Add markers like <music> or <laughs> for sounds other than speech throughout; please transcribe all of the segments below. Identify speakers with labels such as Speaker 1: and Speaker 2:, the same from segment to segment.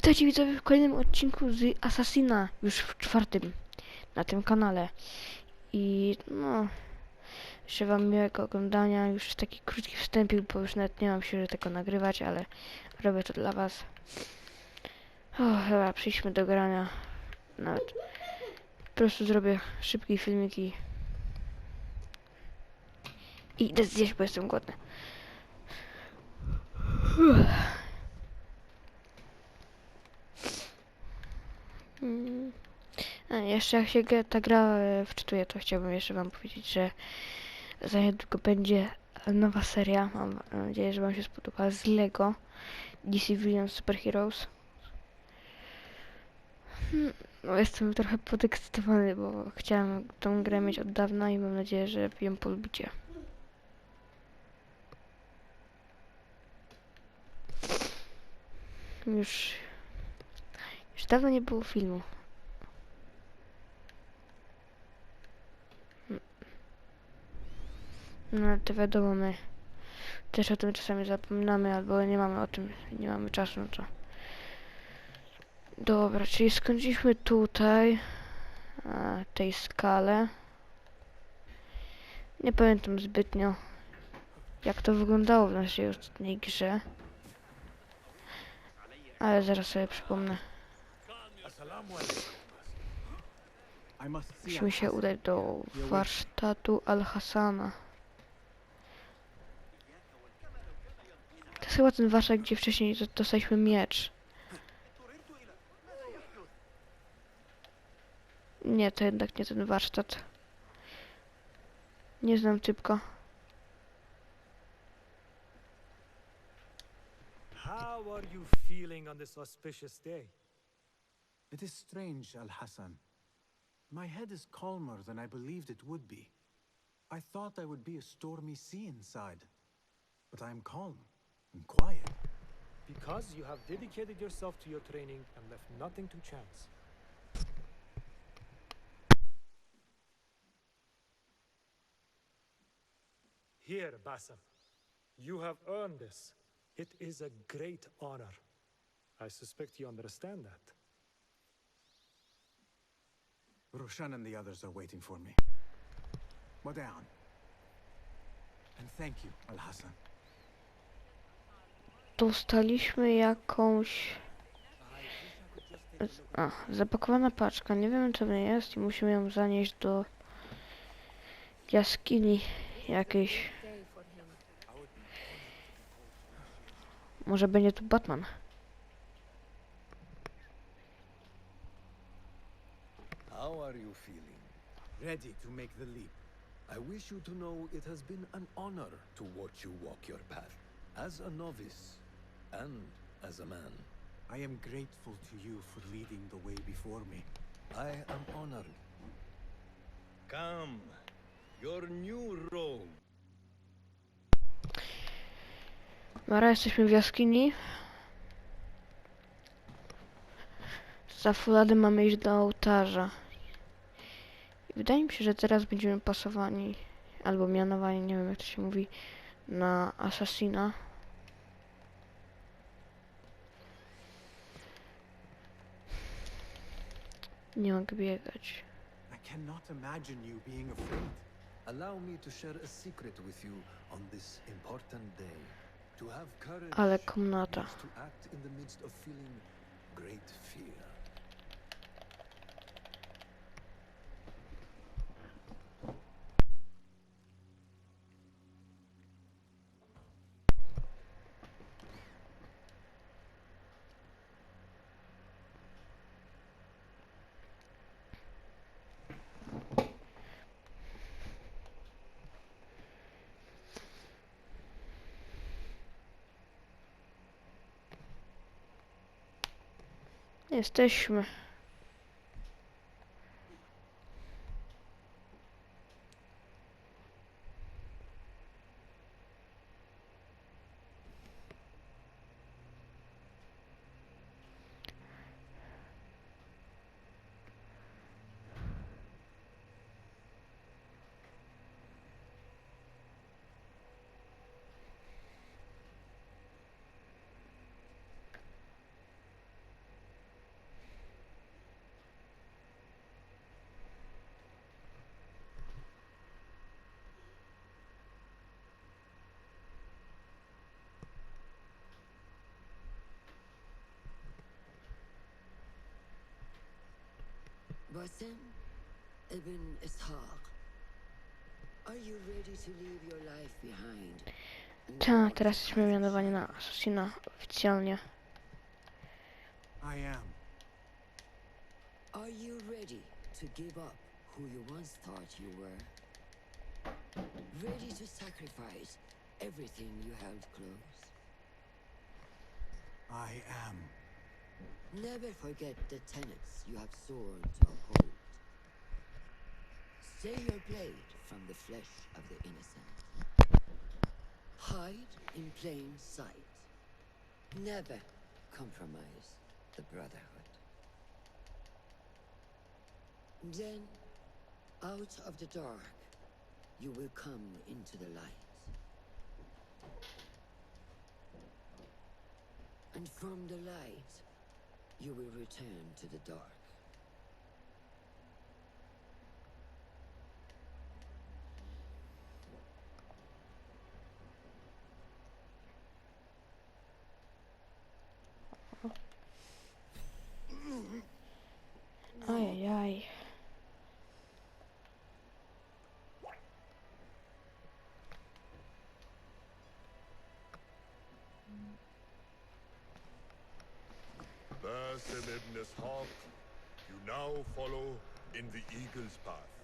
Speaker 1: Witajcie widzowie w kolejnym odcinku z Assassina, już w czwartym na tym kanale. I no, życzę wam miłego oglądania, już taki krótki wstępik, bo już nawet nie mam siły tego nagrywać, ale robię to dla was. O, dobra, przejdźmy do grania. Nawet po prostu zrobię szybki filmik i i idę zjeść, bo jestem głodny. Mm. A jeszcze jak się ta gra e, wczytuje, to chciałbym jeszcze wam powiedzieć, że za niedługo będzie nowa seria. Mam nadzieję, że wam się spodoba z Lego DC Villain Super Heroes. Hmm, No, jestem trochę podekscytowany, bo chciałem tą grę mieć od dawna i mam nadzieję, że ją polubicie. Już dawno nie było filmu. No to wiadomo, my też o tym czasami zapominamy, albo nie mamy o tym, nie mamy czasu, no to... Dobra, czyli skończyliśmy tutaj, na tej skale. Nie pamiętam zbytnio, jak to wyglądało w naszej ostatniej grze. Ale zaraz sobie przypomnę. Musimy się udać do warsztatu Al-Hassana. To jest chyba ten warsztat, gdzie wcześniej do- dostaliśmy miecz. Nie, to jednak nie ten warsztat. Nie znam typka.
Speaker 2: How are you feeling on this auspicious day?
Speaker 3: It is strange, Al Hassan. My head is calmer than I believed it would be. I thought I would be a stormy sea inside. But I am calm and quiet.
Speaker 2: Because you have dedicated yourself to your training and left nothing to chance. Here, Bassam. You have earned this. It is a great honor. I suspect you understand that.
Speaker 3: Roshan and the others are waiting for me. Wadayan. And thank you, Al Hassan.
Speaker 1: Dostaliśmy jakąś... A, zapakowana paczka. Nie wiemy co w niej jest i musimy ją zanieść do jaskini jakiejś. Może będzie tu Batman.
Speaker 4: Are you feeling?
Speaker 3: Ready to make the leap.
Speaker 4: I wish you to know it has been an honor to watch you walk your path as a novice and as a man.
Speaker 3: I am grateful to you for leading the way before me.
Speaker 4: I am honored. Come, your new role.
Speaker 1: Mara, jesteśmy w jaskini. Za fulady mamy iść do ołtarza. Wydaje mi się, że teraz będziemy pasowani, albo mianowani, nie wiem jak to się mówi, na asasina. Nie mogę biegać.
Speaker 3: I cannot imagine you being afraid.
Speaker 4: Allow me to share a secret with you on this important day. To have courage
Speaker 1: Ale komnata.
Speaker 4: to act in the midst of feeling great fear.
Speaker 1: Jesteśmy.
Speaker 5: Basim ibn Ishaq, are you ready to leave your life behind? and
Speaker 1: Ta, teraz jesteśmy mianowani na asasina oficjalnie.
Speaker 3: I am.
Speaker 5: Are you ready to give up who you once thought you were? Ready to sacrifice everything you held close?
Speaker 3: I am.
Speaker 5: Never forget the tenets you have sworn to uphold. Stay your blade from the flesh of the innocent. Hide in plain sight. Never compromise the Brotherhood. Then, out of the dark, you will come into the light. And from the light, you will return to the dark.
Speaker 6: Basim ibn Ishaq, you now follow in the Eagle's path.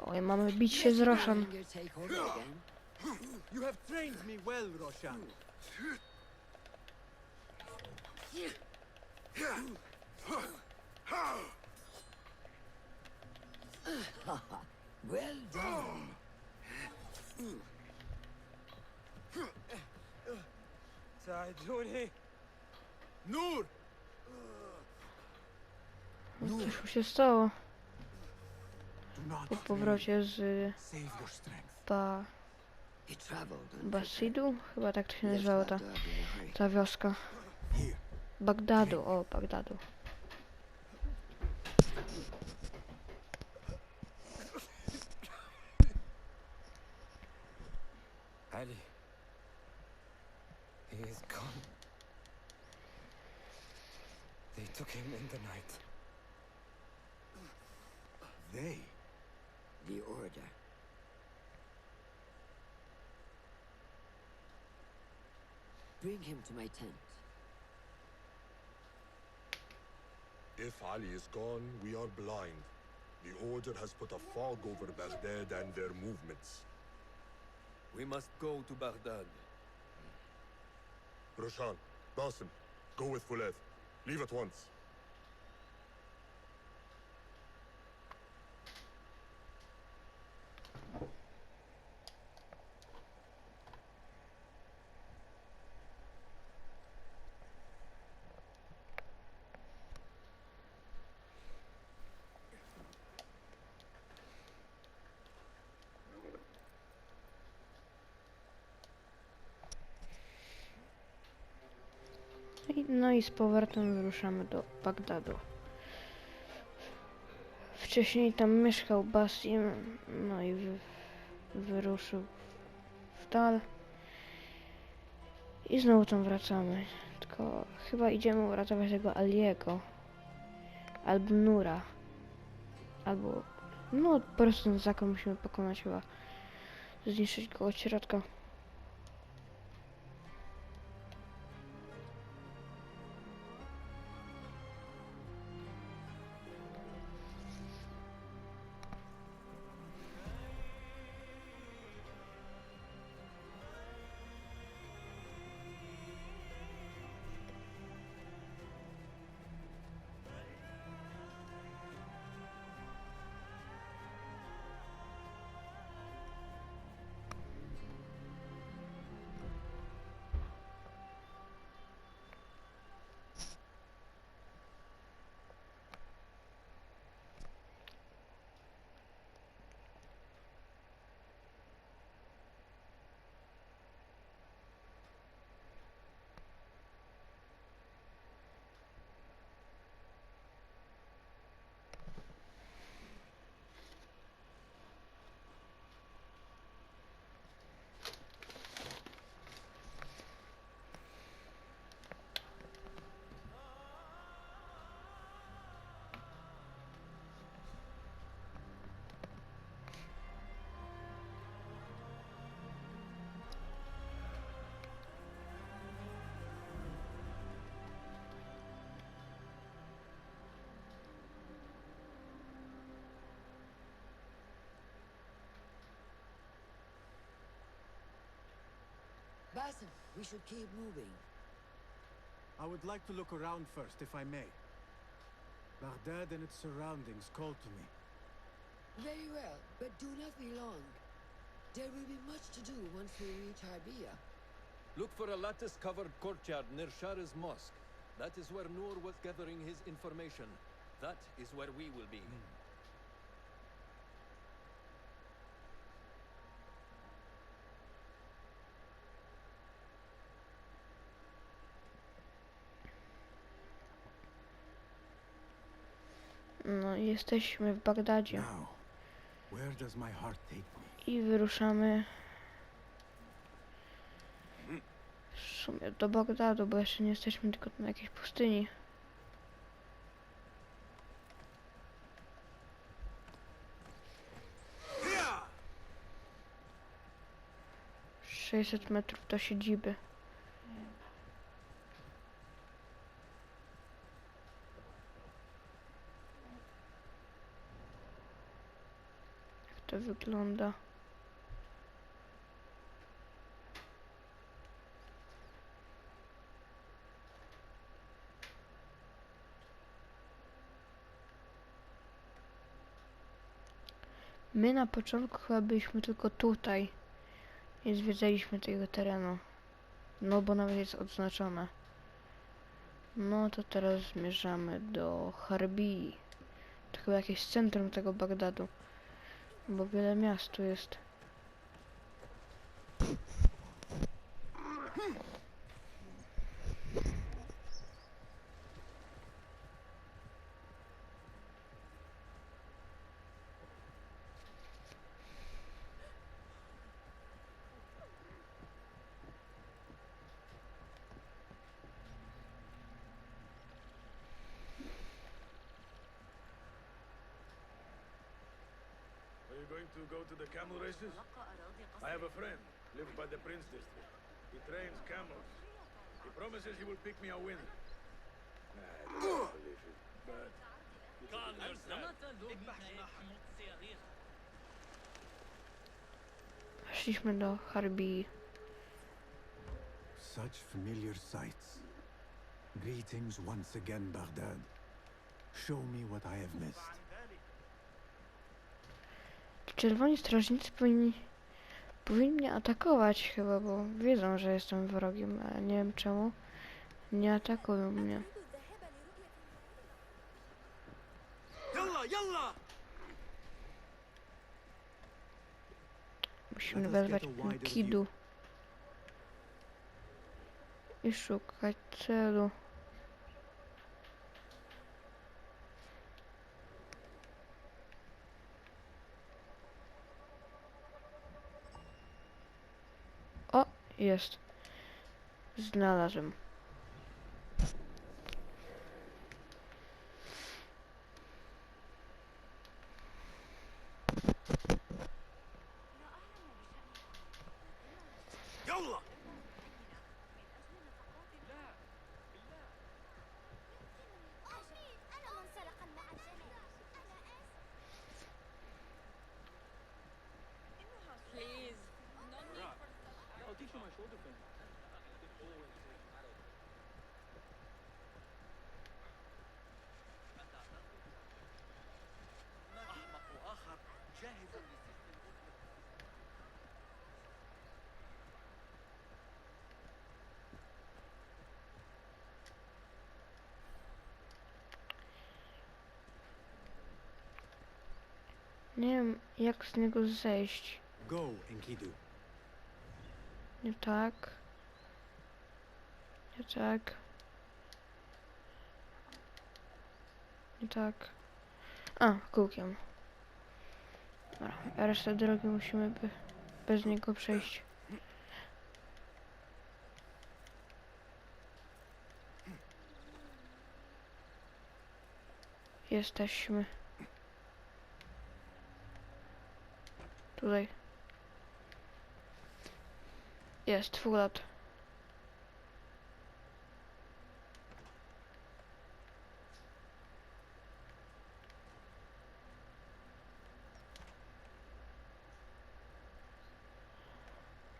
Speaker 1: Ой,
Speaker 5: мама, бич из Рошан.
Speaker 3: You have trained me well, Roshan.
Speaker 5: well done.
Speaker 2: Sajuni.
Speaker 3: Nur!
Speaker 1: Coś mu się stało po powrocie z
Speaker 5: on
Speaker 1: Basidu? Chyba tak to się nazywało ta, ta wioska. Bagdadu, o Bagdadu.
Speaker 7: Ali. He is gone. They took him in the night.
Speaker 3: They.
Speaker 5: The order. Bring him to my tent.
Speaker 6: If Ali is gone, we are blind. The Order has put a fog over Baghdad and their movements.
Speaker 4: We must go to Baghdad.
Speaker 6: Roshan, Basim, go with Fulad. Leave at once.
Speaker 1: No i z powrotem wyruszamy do Bagdadu. Wcześniej tam mieszkał Basim, no i wy, wyruszył w dal. I znowu tam wracamy. Tylko chyba idziemy uratować tego Aliego. Albo Nura. Albo... No po prostu ten zakon musimy pokonać chyba. Zniszczyć go od środka.
Speaker 5: Basim, we should keep moving.
Speaker 3: I would like to look around first, if I may. Baghdad and its surroundings call to me.
Speaker 5: Very well, but do not be long. There will be much to do once we reach Harbia.
Speaker 4: Look for a lattice-covered courtyard near Shara's mosque. That is where Noor was gathering his information. That is where we will be.
Speaker 1: No jesteśmy w Bagdadzie. I wyruszamy w sumie do Bagdadu, bo jeszcze nie jesteśmy tylko na jakiejś pustyni. Sześćset metrów do siedziby. Jak wygląda? My na początku chyba byliśmy tylko tutaj. Nie zwiedzaliśmy tego terenu. No bo nawet jest odznaczone. No to teraz zmierzamy do Harbii. To chyba jakieś centrum tego Bagdadu. Bo wiele miast tu jest. <laughs>
Speaker 8: to the camel races? I have a friend, lives by the Prince District. He trains camels. He promises he will pick me a winner. I don't believe it, but...
Speaker 1: Weszliśmy do Harbii.
Speaker 3: Such familiar sights. Greetings once again, Baghdad. Show me what I have missed.
Speaker 1: Czerwoni strażnicy powinni, powinni mnie atakować chyba, bo wiedzą, że jestem wrogiem, ale nie wiem czemu nie atakują mnie. Musimy wezwać Kidu i szukać celu. O, jest. Znalazłem. Nie wiem, jak z niego zejść.
Speaker 3: Go, Enkidu.
Speaker 1: Nie tak. Nie tak. Nie tak. A, kółkiem. Dobra, resztę drogi musimy by bez niego przejść. Jesteśmy. Tutaj. Jest, Fulat.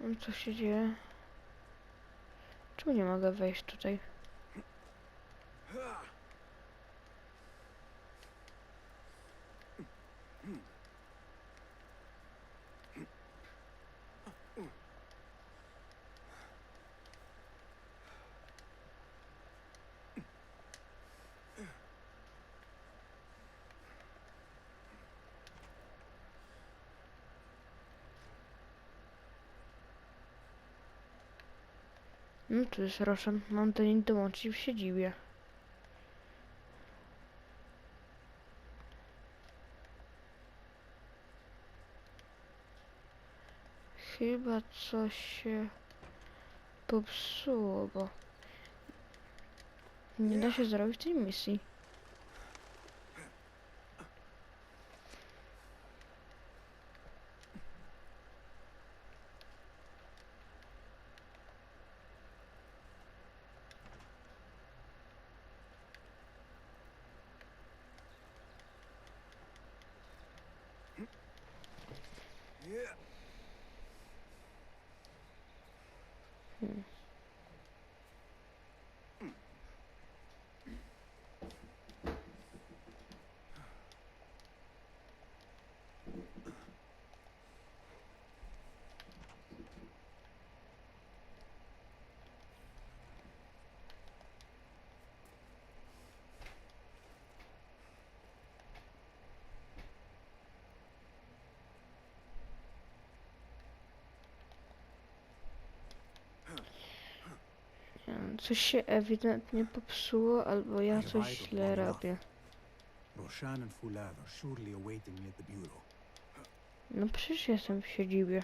Speaker 1: No, Co się dzieje? Czemu nie mogę wejść tutaj? No tu jest Roshan. Mam niej dołączyć w siedzibie. Chyba coś się popsuło, bo nie da się zrobić tej misji. Nie wiem, Coś się ewidentnie popsuło, albo ja coś źle robię. No przecież jestem w siedzibie.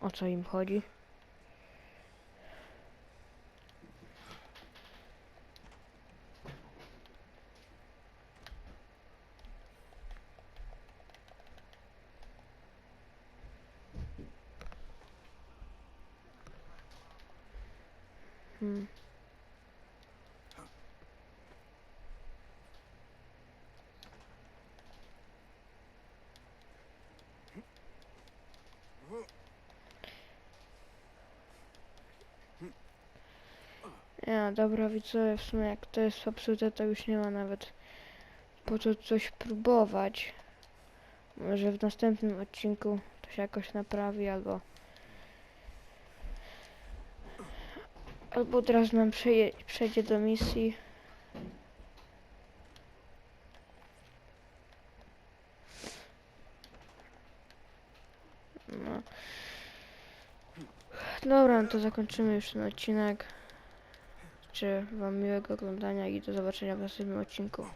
Speaker 1: O co im chodzi? Hmm. Dobra, widzowie, w sumie jak to jest popsute, to już nie ma nawet po co coś próbować. Może w następnym odcinku to się jakoś naprawi, albo... Albo od razu nam przejdzie do misji. No. Dobra, no to zakończymy już ten odcinek. Życzę Wam miłego oglądania i do zobaczenia w następnym odcinku.